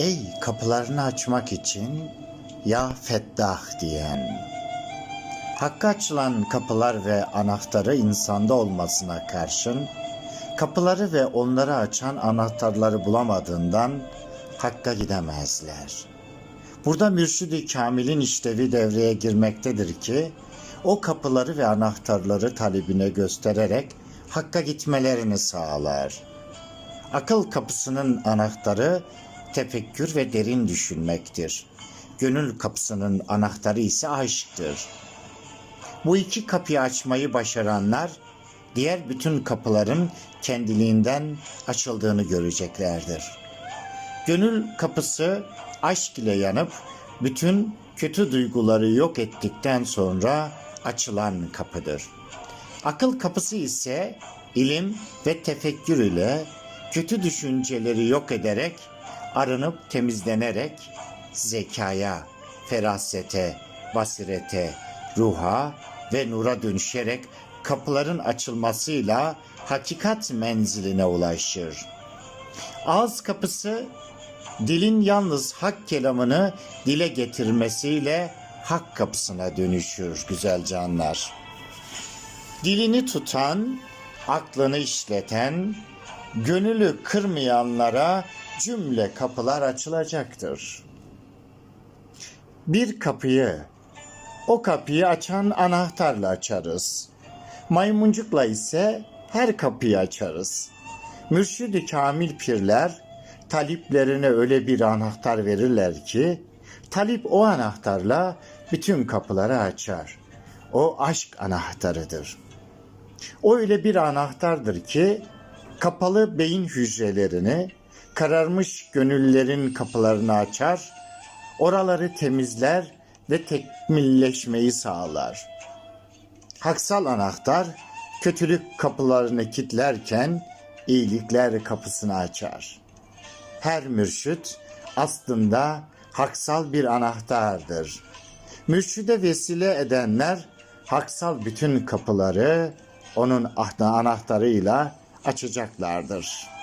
Ey kapılarını açmak için ya Fettah diyen. Hakka açılan kapılar ve anahtarı insanda olmasına karşın kapıları ve onları açan anahtarları bulamadığından Hakk'a gidemezler. Burada mürşidi kamilin işlevi devreye girmektedir ki o kapıları ve anahtarları talibine göstererek Hakk'a gitmelerini sağlar. Akıl kapısının anahtarı tefekkür ve derin düşünmektir. Gönül kapısının anahtarı ise aşktır. Bu iki kapıyı açmayı başaranlar diğer bütün kapıların kendiliğinden açıldığını göreceklerdir. Gönül kapısı aşk ile yanıp bütün kötü duyguları yok ettikten sonra açılan kapıdır. Akıl kapısı ise ilim ve tefekkür ile kötü düşünceleri yok ederek arınıp temizlenerek zekaya, ferasete, basirete, ruha ve nura dönüşerek kapıların açılmasıyla hakikat menziline ulaşır. Ağız kapısı dilin yalnız hak kelamını dile getirmesiyle hak kapısına dönüşür güzel canlar. Dilini tutan, aklını işleten, gönülü kırmayanlara cümle kapılar açılacaktır. Bir kapıyı, o kapıyı açan anahtarla açarız. Maymuncukla ise her kapıyı açarız. Mürşid-i kamil pirler taliplerine öyle bir anahtar verirler ki talip o anahtarla bütün kapıları açar. O aşk anahtarıdır. O öyle bir anahtardır ki kapalı beyin hücrelerini, kararmış gönüllerin kapılarını açar, oraları temizler ve tekmilleşmeyi sağlar. Haksal anahtar kötülük kapılarını kilitlerken iyilikler kapısını açar. Her mürşit aslında haksal bir anahtardır. Mürşide vesile edenler haksal bütün kapıları onun anahtarıyla açacaklardır.''